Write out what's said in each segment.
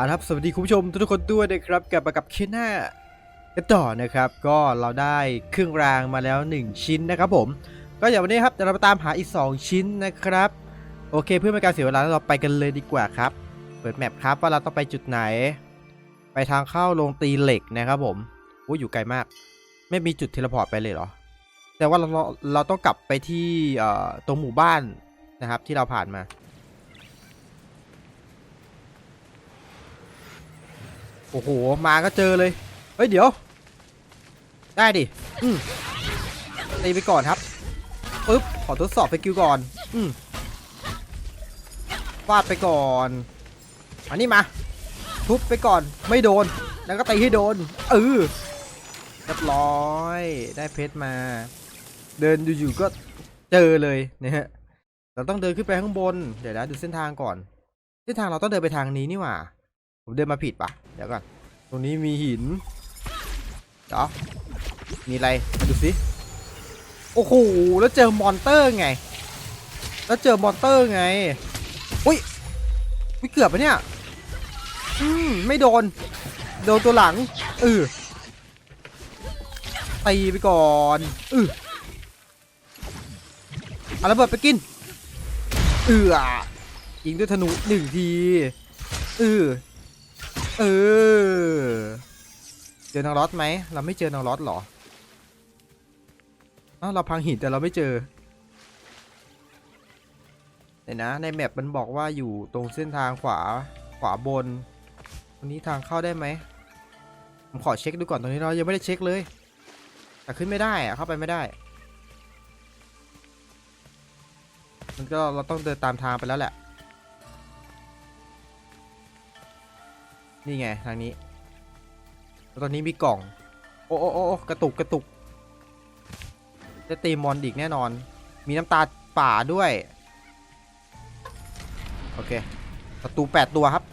อาครับ สวัสดีคุณผู้ชมทุกคนด้วยนะครับกลับมากับเคนน่ากันต่อนะครับ ก็เราได้เครื่องรางมาแล้ว 1 ชิ้นนะครับผม ก็อย่างวันนี้ครับเดี๋ยวเราไปตามหาอีก 2 ชิ้นนะครับ โอเคเพื่อไม่การเสียเวลาเราไปกันเลยดีกว่าครับ เปิดแมปครับว่าเราต้องไปจุดไหน ไปทางเข้าโรงตีเหล็กนะครับผมโอ้ยอยู่ไกลมาก ไม่มีจุดเทเลพอร์ตไปเลยเหรอ แต่ว่าเราเราเราต้องกลับไปที่เอ่อตรงหมู่บ้านนะครับที่เราผ่านมา โอ้โห มาก็เจอเลย เฮ้ย เดี๋ยว ได้ดิ อืมตีไปก่อนครับ ปึ๊บ ขอทดสอบไปกิวก่อน อืมฟาดไปก่อนอันนี้มา ทุบไปก่อน ไม่โดน แล้วก็ตีให้โดน เออเรียบร้อย ได้เพชรมา เดินอยู่ๆก็เจอเลยนะฮะ เราต้องเดินขึ้นไปข้างบน เดี๋ยวนะดูเส้นทางก่อน เส้นทางเราต้องเดินไปทางนี้นี่หว่า ผมเดินมาผิดปะ ดี๋ยวก่อน ตรงนี้มีหินเดี๋ยวมีอะไร มาดูสิ โอ้โห แล้วเจอมอนเตอร์ไง แล้วเจอมอนเตอร์ไง อุ้ยอุ้ยเกือบปะเนี่ย อืม ไม่โดน โดนตัวหลัง เออตีไปก่อนเออเอาระเบิดไปกิน เออยิงด้วยธนูหนึ่งที เออ เออ เจอนางรอดไหม เราไม่เจอนางรอดหรออ้าวเราพังหินแต่เราไม่เจอเดี๋ยวนะ ในแมปมันบอกว่าอยู่ตรงเส้นทางขวาขวาบน ตรงนี้ทางเข้าได้ไหม ผมขอเช็คดูก่อนตรงนี้เรายังไม่ได้เช็คเลย แต่ขึ้นไม่ได้อะเข้าไปไม่ได้ มันก็เราต้องเดินตามทางไปแล้วแหละ นี่ไงทางนี้ ตอนนี้มีกล่อง โอ้โอ้โอ้กระตุกกระตุกจะตีมอนอีกแน่นอน มีน้ำตาป่าด้วย โอเคประตูแปดตัวครับ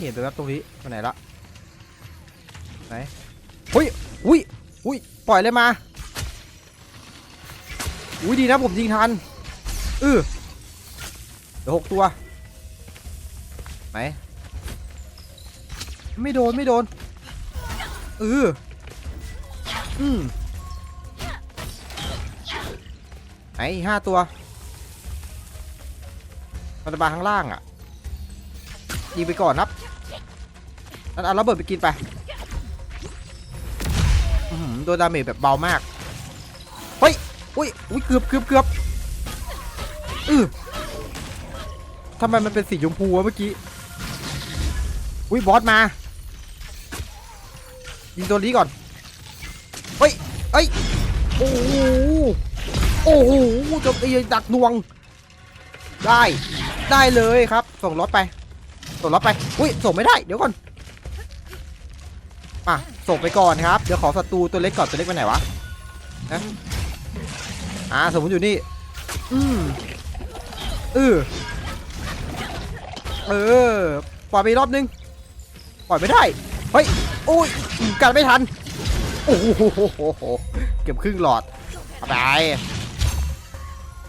เห็นไปครับตรงนี้ไปไหนละไหนหุ้ยหุ้ยหุ้ยปล่อยเลยมาอุ้ยดีนะผมยิงทันเออเดี๋ยวหกตัวไหน ไม่โดนไม่โดนเอออืมไอีกห้าตัวมันจะมาข้างล่างอะยิงไปก่อนครับนั่นเอาระเบิดไปกินไปอื้อหือโดนดาเมจแบบเบามาก เฮ้ย อุ้ย อุ้ย เกือบเกือบเกือบเออทำไมมันเป็นสีชมพูวะเมื่อกี้ อุ้ยบอสมา ยิงตัวนี้ก่อนเฮ้ยเฮ้ยโอ้โหโอ้โหจมตีดักนวง ได้ได้เลยครับ ส่งรถไป ส่งรถไปอุ้ยส่งไม่ได้เดี๋ยวก่อนอะส่งไปก่อนครับ เดี๋ยวขอศัตรูตัวเล็กก่อนตัวเล็กไปไหนวะนะอ่าสมมติอยู่นี่ อืมเออเออปล่อยไปรอบนึง ปล่อยไม่ได้ เฮ้ยโอ้ยกันไม่ทัน โอ้โหเก็บครึ่งหลอดอาไป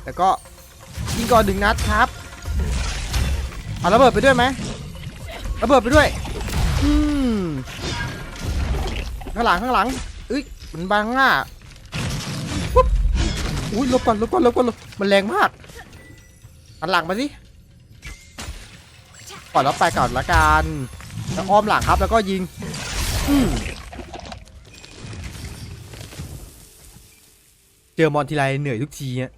แล้วก็ยิงก่อนหนึ่งนัดครับเอาระเบิดไปด้วยไหมระเบิดไปด้วย อืมข้างหลังข้างหลังเอ้ยมันบังอะปุ๊บอุ้ยลบก่อนลบก่อนลบก่อนลบมันแรงมากหันหลังมาสิปล่อยแล้วไปก่อนละกัน แล้วอ้อมหลังครับแล้วก็ยิงอืมเจอมอนทีไรเหนื่อยทุกทีอะ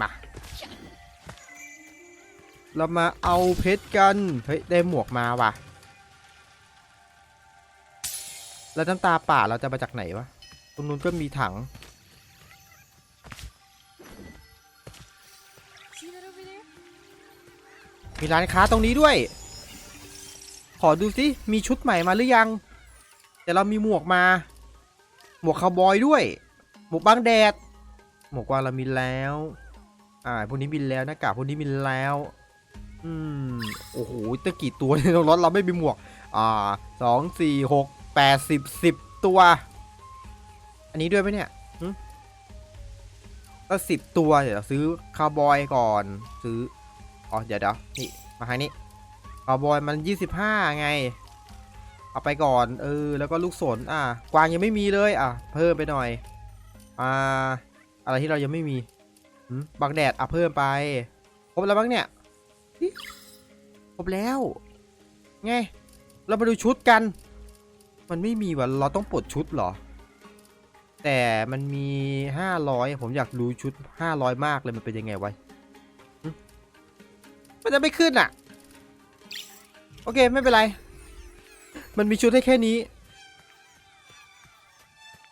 มา เรามาเอาเพชรกัน เฮ้ย ได้หมวกมาว่ะ แล้วน้ำตาป่าเราจะมาจากไหนวะ ตรงนู้นก็มีถัง See that over there? มีร้านค้าตรงนี้ด้วย ขอดูสิมีชุดใหม่มาหรือยัง แต่เรามีหมวกมา หมวกคาวบอยด้วย หมวกบังแดด หมวกวางเรามีแล้ว อ่าพวกนี้มีแล้วหน้ากากพวกนี้มีแล้ว อืมโอ้โหตะกี่ตัวในรถเราไม่มีหมวก อ่าสองสี่หกแปดสิบสิบตัว อันนี้ด้วยไหมเนี่ยก็สิบตัวเดี๋ยวเราซื้อคาวบอยก่อนซื้ออ๋อเดี๋ยวเดี๋ยวนี่มาทางนี้ คาวบอยมัน25ไง เอาไปก่อน เออ แล้วก็ลูกศรอะ กวางยังไม่มีเลย อะ เพิ่มไปหน่อย อ่า อะไรที่เรายังไม่มีหืมบังแดด อะ เพิ่มไป ครบแล้วบ้างเนี่ย ครบแล้ว ไง เรามาดูชุดกัน มันไม่มีว่ะ เราต้องปลดชุดเหรอ แต่มันมี 500 ผมอยากรู้ชุด 500 มากเลยมันเป็นยังไงวะมันจะไม่ขึ้นอะ โอเคไม่เป็นไร มันมีชุดให้แค่นี้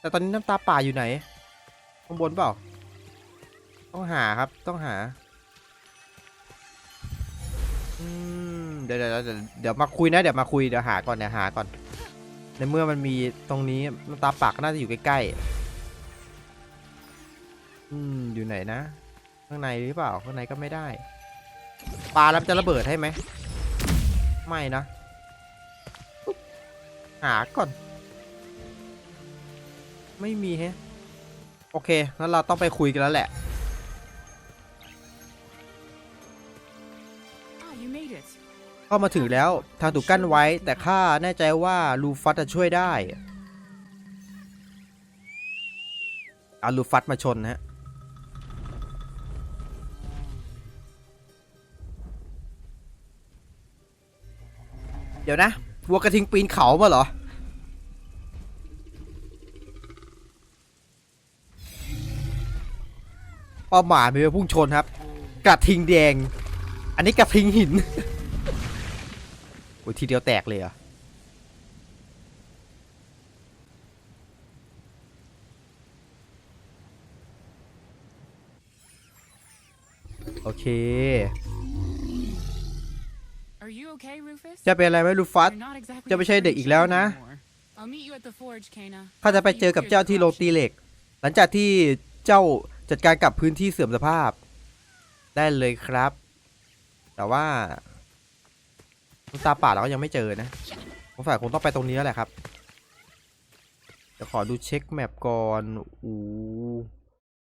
แต่ตอนนี้น้ำตาป่าอยู่ไหนข้างบนเปล่า ต้องหาครับต้องหาเดี๋ยวเดี๋ยวเดี๋ยวมาคุยนะเดี๋ยวมาคุยเดี๋ยวหาก่อนเดี๋ยวหาก่อน ในเมื่อมันมีตรงนี้น้ำตาปาก็น่าจะอยู่ใกล้ๆอืมอยู่ไหนนะ ข้างในหรือเปล่าข้างในก็ไม่ได้ปลาแล้วจะระเบิดให้ไหม ไม่นะปุ๊บหาก่อน ไม่มีแฮะ โอเคงั้นเราต้องไปคุยกันแล้วแหละ Ah, you made it. เข้ามาถึงแล้วทางถูกกั้นไว้แต่ข้าแน่ใจว่าลูฟัสจะช่วยได้เอาลูฟัสมาชนนะ เดี๋ยวนะวัวกระทิงปีนเขามาเหรอ ป้าหมายเป็นพุ่งชนครับ กระทิงแดง อันนี้กระทิงหินโอ้ยทีเดียวแตกเลยอะโอเค จะเป็นอะไรไหมลูฟัส You're not exactly จะไม่ใช่เด็กอีกแล้วนะ anymore. I'll meet you at the forge, Kana. ข้าจะไปเจอกับเจ้าที่โรงตีเหล็ก หลังจากที่เจ้าจัดการกับพื้นที่เสื่อมสภาพ ได้เลยครับ แต่ว่าน้ำตาป่าเราก็ยังไม่เจอนะสงสัยคงต้องไปตรงนี้แล้วแหละครับเดี๋ยวขอดูเช็คแมปก่อนอู้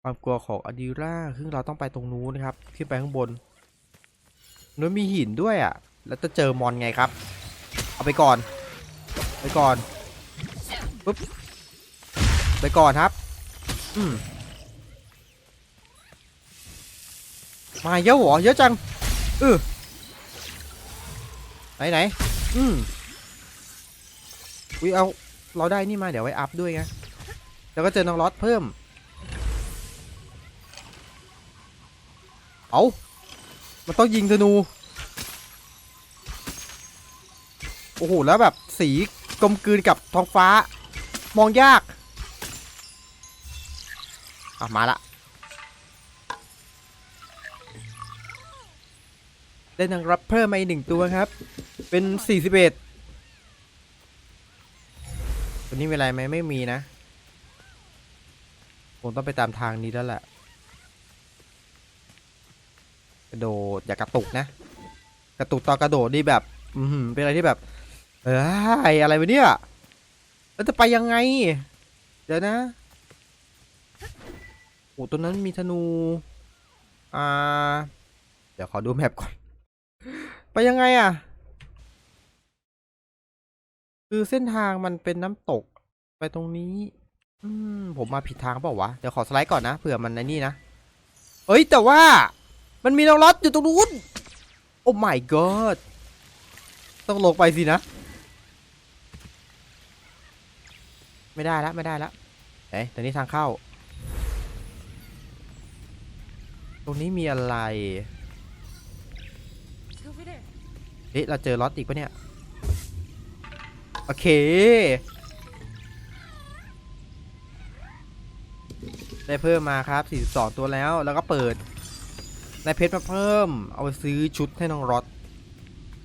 ความกลัวของอดีร่าซึ่งเราต้องไปตรงนู้นนะครับ ขึ้นไปข้างบนนู้นมีหินด้วยอะ แล้วจะเจอมอนไงครับ เอาไปก่อน ไปก่อนปุ๊บไปก่อนครับ อืมมาเยอะหรอเยอะจังเออไหนไหนอืมอุ้ยเอาเราได้นี่มาเดี๋ยวไว้อัพด้วยไงแล้วก็เจอน้องล็อตเพิ่ม เอามันต้องยิงธนู โอ้โห แล้วแบบสีกลมกลืนกับท้องฟ้า มองยากอะมาละ ได้นางรับเพิ่มมาอีกหนึ่งตัวครับ เป็น 41ตัวนี้มีอะไรไหมไม่มีนะผมต้องไปตามทางนี้แล้วแหละกระโดดอย่ากระตุกนะ กระตุกตอนกระโดดนี่แบบ อืเป็นอะไรที่แบบ เอ้ยอะไรวะเนี่ยแล้วจะไปยังไง เดี๋ยวนะโอ้ตัวนั้นมีธนู อ่า เดี๋ยวขอดูแมปก่อน ไปยังไงอะ คือเส้นทางมันเป็นน้ำตกไปตรงนี้ อืม ผมมาผิดทางเปล่าวะ เดี๋ยวขอสไลด์ก่อนนะเผื่อมันในนี่นะ เอ้ย แต่ว่า มันมีน้องรถอยู่ตรงนู้น โอ้ my god ต้องลงไปสินะ ไม่ได้แล้วไม่ได้แล้วเอ๊ะตรงนี้ทางเข้า ตรงนี้มีอะไรเอ๊ะเราเจอล็อตอีกปะเนี่ย โอเค ได้เพิ่มมาครับ 42 ตัวแล้ว แล้วก็เปิด ได้เพชรมาเพิ่ม เอาไปซื้อชุดให้น้องรถ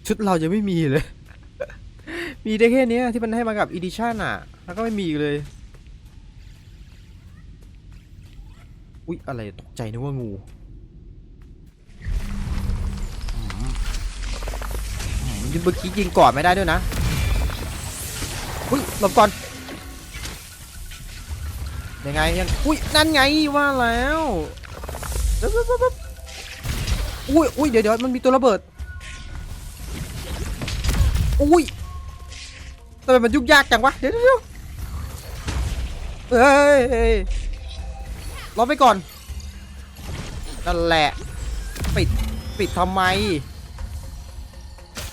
ชุดเรายังไม่มีเลย มีได้แค่นี้ที่มันให้มากับอีดิชั่นอะแล้วก็ไม่มีอีกเลย อุ๊ย อะไรตกใจนึกว่างูยิงเมื่อกี้ยิงก่อนไม่ได้ด้วยนะ อุ้ยหลบก่อน ยังไงยัง อุ้ยนั่นไงว่าแล้วปึ๊บปึ๊บอุ้ยอุ้ยเดี๋ยวเดี๋ยวมันมีตัวระเบิด อุ้ยทำไมมันยุ่งยากจังวะ เดี๋ยวเดี๋ยว เอ้ยเอ้ยรอไปก่อนนั่นแหละ ปิด ปิดทำไม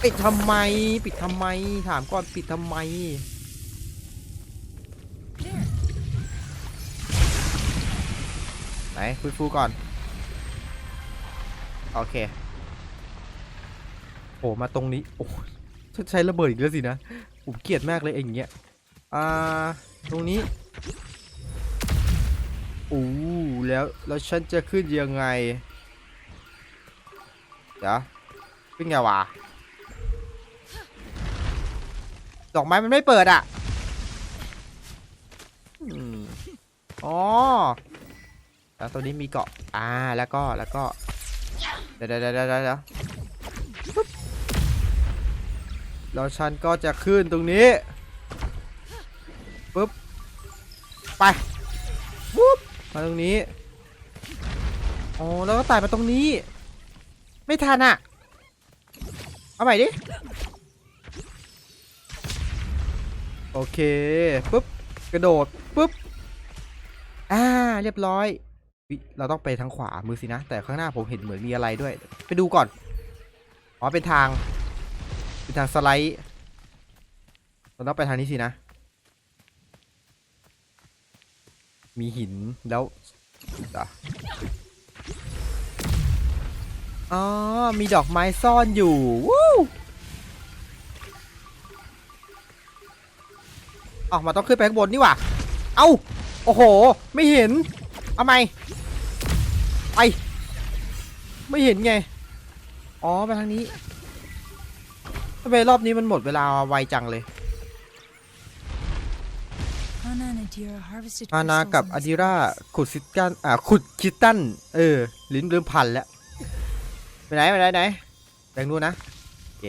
ปิดทำไม ปิดทำไม ถามก่อนปิดทำไม ไหนฟื้นฟูก่อน โอเค โอ้มาตรงนี้ โอ้ใช้ระเบิดอีกแล้วสินะผมเกลียดมากเลยไอ้อย่างเงี้ย อ่า ตรงนี้ อู้แล้วแล้วฉันจะขึ้นยังไง เดี๋ยวขึ้นไงวะดอกไม้มันไม่เปิดอะอืมอ๋อแล้วตัวนี้มีเกาะ อ่า แล้วก็ แล้วก็ เดี๋ยวเดี๋ยวเดี๋ยวเดี๋ยวแล้วฉันก็จะขึ้นตรงนี้ ไปปุ๊บมาตรงนี้อ๋อแล้วก็ไต่มาตรงนี้ ไม่ทันอะ เอาใหม่ดิ โอเคปุ๊บกระโดดปุ๊บอ่าเรียบร้อย เราต้องไปทางขวามือสินะ แต่ข้างหน้าผมเห็นเหมือนมีอะไรด้วย ไปดูก่อน อ๋อเป็นทาง เป็นทางสไลด์ เราต้องไปทางนี้สินะ มีหินแล้วอะอ๋อ มีดอกไม้ซ่อนอยู่วู้ออกมาต้องขึ้นไปข้างบนนี่หว่าเอ้า โอ้โห ไม่เห็น เอาไหมไป ไม่เห็นไง อ๋อ ไปทางนี้ทำไมรอบนี้มันหมดเวลาไวจังเลย อานา crystals กับ in อ this ดิรา forest. ขุดซิตันอ่าขุดคิตตันเออ ลิ้นเริ่มพันแล้ว ไปไหนไปไหนไหนแบ่งดูนะโอเค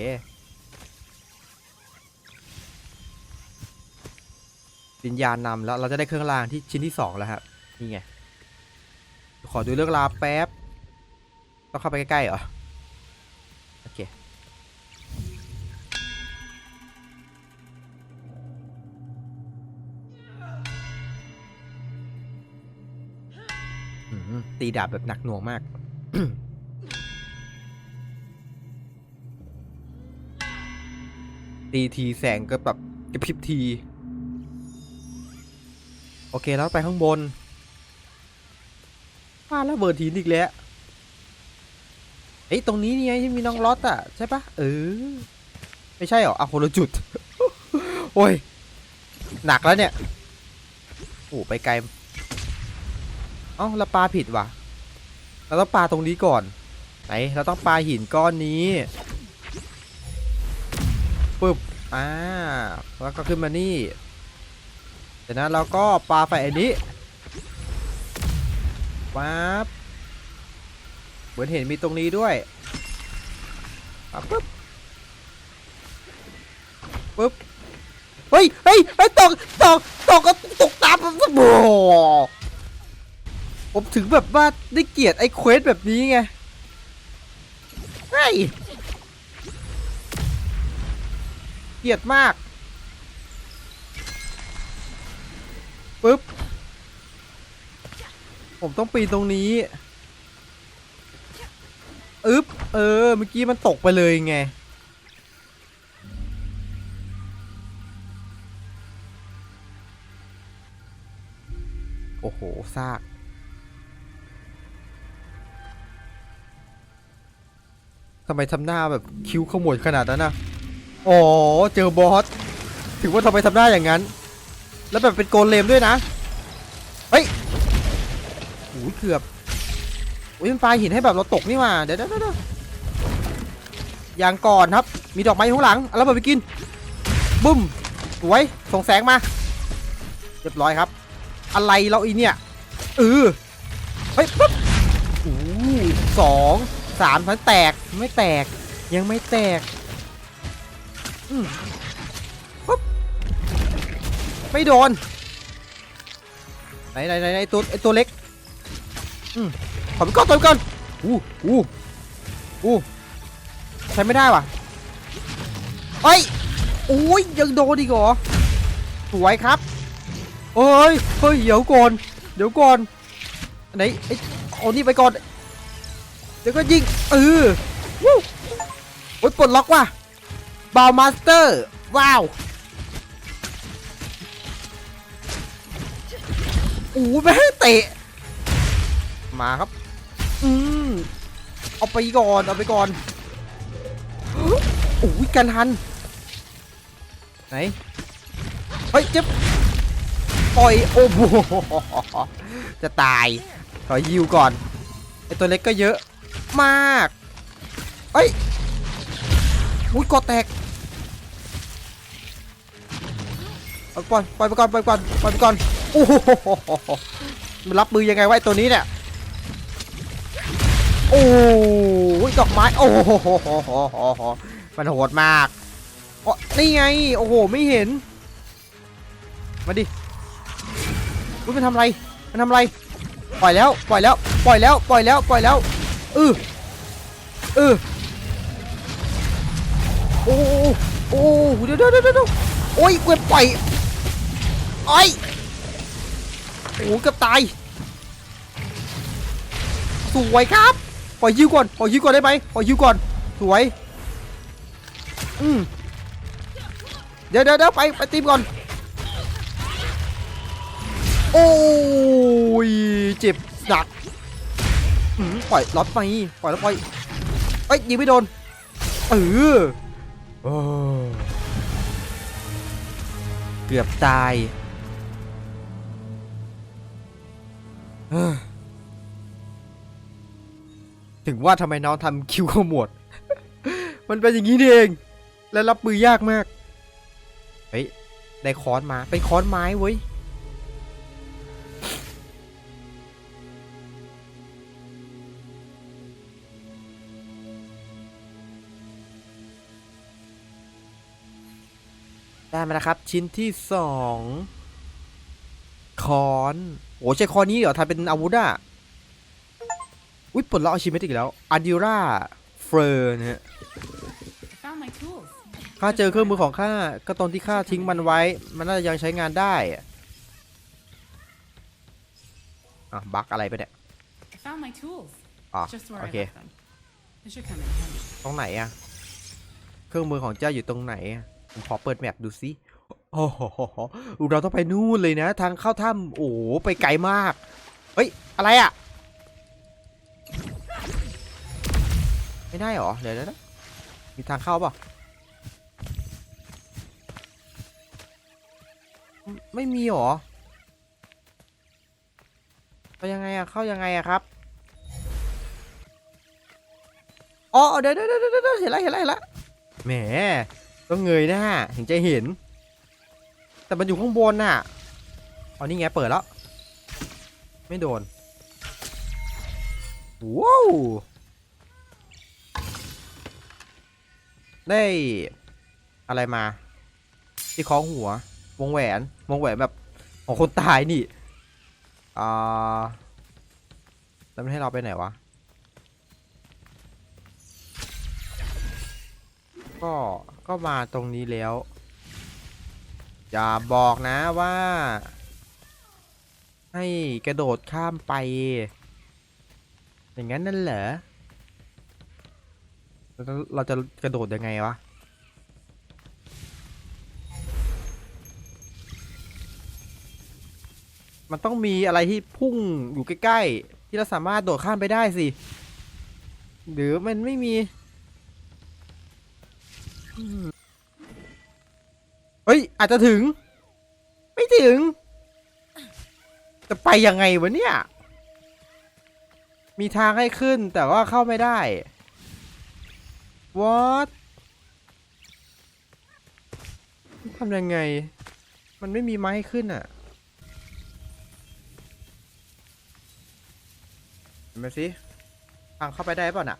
วิญญาณนำแล้วเราจะได้เครื่องรางที่ชิ้นที่สองแล้วครับนี่ไง ขอดูเรื่องราวแป๊บ ต้องเข้าไปใกล้ๆเหรอโอ ตีดาบแบบหนักหน่วงมาก ตีทีแสงก็แบบกระพริบที โอเคแล้วไปข้างบนป้าแล้วเบิร์ทีนอีกแล้วเอ้ยตรงนี้นี่ไงที่มีน้องล็อตอะ ใช่ปะเออ ไม่ใช่หรออะคนละจุด โอ้ย หนักแล้วเนี่ย โอ้ไปไกล เอ้าเราปาผิดวะเราต้องปาตรงนี้ก่อนไหนเราต้องปาหินก้อนนี้ปึ๊บอ่าแล้วก็ขึ้นมานี่จากนั้นเราก็ปาไฟอันนี้ปั๊บเหมือนเห็นมีตรงนี้ด้วยอะปึ๊บปึ๊บเฮ้ยเฮ้ยเฮ้ยตกตกตกก็ตกตามผมโอ้โห ผมถึงแบบว่าได้เกลียดไอ้เควสแบบนี้ไงเฮ้ยเกลียดมากปึ๊บ ผมต้องปีนตรงนี้อึ๊บ เออ เมื่อกี้มันตกไปเลยไง โอ้โหซาก ทำไมทำหน้าแบบคิ้วขมวดขนาดนั้นนะอ๋อเจอบอสถึงว่าทำไมทำหน้าอย่างนั้น แล้วแบบเป็นโกเลมด้วยนะ เฮ้ยโอ้ยเกือบอุ้ยมันปลาหินให้แบบเราตกนี่ว่าเดี๋ยวเดี๋ยวเดี๋ยวอย่างก่อนครับ มีดอกไม้ข้างหลังเอาแล้วไปกินบุ้มสวยส่งแสงมา เรียบร้อยครับ อะไรเราอีเนี่ยเออเฮ้ยปุ๊บโอ้สองสามพันแตก ไม่แตกยังไม่แตกปุ๊บไม่โดนไหนไหนไหนไอ้ตัวไอตัวเล็กอืมขอไปก่อนตัวก่อนอู้อู้อู้ใช้ไม่ได้ว่ะเฮ้ยโอ้ยยังโดนอีกเหรอสวยครับเอ้ยเฮ้ยเดี๋ยวก่อนเดี๋ยวก่อนไหนไอ้เอานี่ไปก่อนเดี๋ยวก็ยิงเออ วู้โอ้ยปลดล็อกว่ะบาวมาสเตอร์ ว้าวโอ้ยแม่งเตะ มาครับ อืมเอาไปก่อน เอาไปก่อนโอ้ยกันทัน ไหน เฮ้ยเจ็บปล่อย โอ้โห จะตาย ขอยิวก่อน ไอตัวเล็กก็เยอะมาก เฮ้ยอุ้ยกอแตกเอาก่อนปล่อยไปก่อนปล่อยไปก่อนปล่อยไปก่อนโอ้โหมันรับมือยังไงไวะไอตัวนี้เนี่ยโอ้ยดอกไม้โอ้โหมันโหดมากอ๋อนี่ไงโอ้โหไม่เห็นมาดิอุ้ยมันทำอะไรมันทำอะไรปล่อยแล้วปล่อยแล้วปล่อยแล้วปล่อยแล้วปล่อยแล้วเออเออ อ้โอ้โหเดี๋ยวเดี๋ยวเดี๋ยวเดี๋ยวโอ้ยกูปล่อยโอ้ยโอ้โหเกือบตายสวยครับปล่อยยิวก่อนปล่อยยิวก่อนได้ไหมปล่อยยิวก่อนสวยอืมเดี๋ยวเดี๋ยวเดี๋ยวไปไปตีมก่อนโอ้ยเจ็บหนักปล่อยล็อตไปปล่อยแล้วปล่อยเอ้ยยิงไม่โดนเออ โอ้เกือบตายถึงว่าทำไมน้องทำคิวขมวด มันเป็นอย่างนี้เอง และรับมือยากมาก เฮ้ย ได้ค้อนมา เป็นค้อนไม้เว้ย ได้มาแล้วครับ ชิ้นที่สองค้อนโอ้ใช่ค้อนนี้เหรอทำเป็นอาวุธอะอุ้ยปลดล็อกอาชีพอีกแล้วอาดิราเฟอร์นะฮะ I found my tools. ข้าเจอเครื่องมือของข้าก็ตอนที่ข้าทิ้งมันไว้ มันน่าจะยังใช้งานได้อะอะบักอะไรไปเนี่ย I found my tools. อ๋อ Just where โอ I เค left them. They should come in handy. ตรงไหนอะเครื่องมือของเจ้าอยู่ตรงไหนอะ ผมขอเปิดแมปดูสิโอ้โหเราต้องไปนู่นเลยนะ ทางเข้าถ้ำโอ้โหไปไกลมาก เฮ้ย อะไรอะไม่ได้หรอ เดี๋ยวนะ มีทางเข้าป่ะ ไม่มีหรอไปยังไงอะเข้ายังไงอะครับ อ๋อ เดี๋ยวเดี๋ยวเดี๋ยวเดี๋ยวเห็นแล้วเห็นแล้วเห็นแล้วแหม ต้องเงยหน้าถึงจะเห็น แต่มันอยู่ข้างบนน่ะอ๋อนี่ไงเปิดแล้ว ไม่โดนว้าวได้อะไรมา ที่คล้องหัว วงแหวน วงแหวนแบบของคนตายนี่อ่าแล้วมันให้เราไปไหนวะ ก็ ก็มาตรงนี้แล้ว อย่าบอกนะว่า ให้กระโดดข้ามไป อย่างนั้นนั่นเหรอเราจะเราจะกระโดดยังไงวะมันต้องมีอะไรที่พุ่งอยู่ใกล้ๆ ที่เราสามารถโดดข้ามไปได้สิ หรือมันไม่มี เฮ้ย อาจจะถึง ไม่ถึง จะไปยังไงวะเนี่ย มีทางให้ขึ้นแต่ว่าเข้าไม่ได้ what ทำยังไง มันไม่มีไม้ขึ้นอะเห็นไหมสิ ทางเข้าไปได้เปล่าน่ะ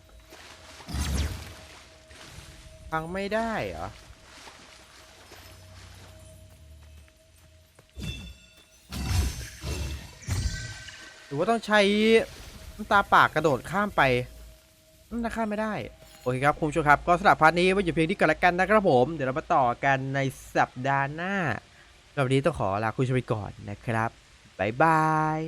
ฟังไม่ได้เหรอ หรือว่าต้องใช้น้ำตาปากกระโดดข้ามไปน่าข้ามไม่ได้ โอเคครับคุณผู้ชมครับ ก็สำหรับพาร์ทนี้ไว้อยู่เพียงที่กันละกันนะครับผม เดี๋ยวเรามาต่อกันในสัปดาห์หน้าเราวันนี้ต้องขอลาคุณชมไปก่อนนะครับ บ๊ายบาย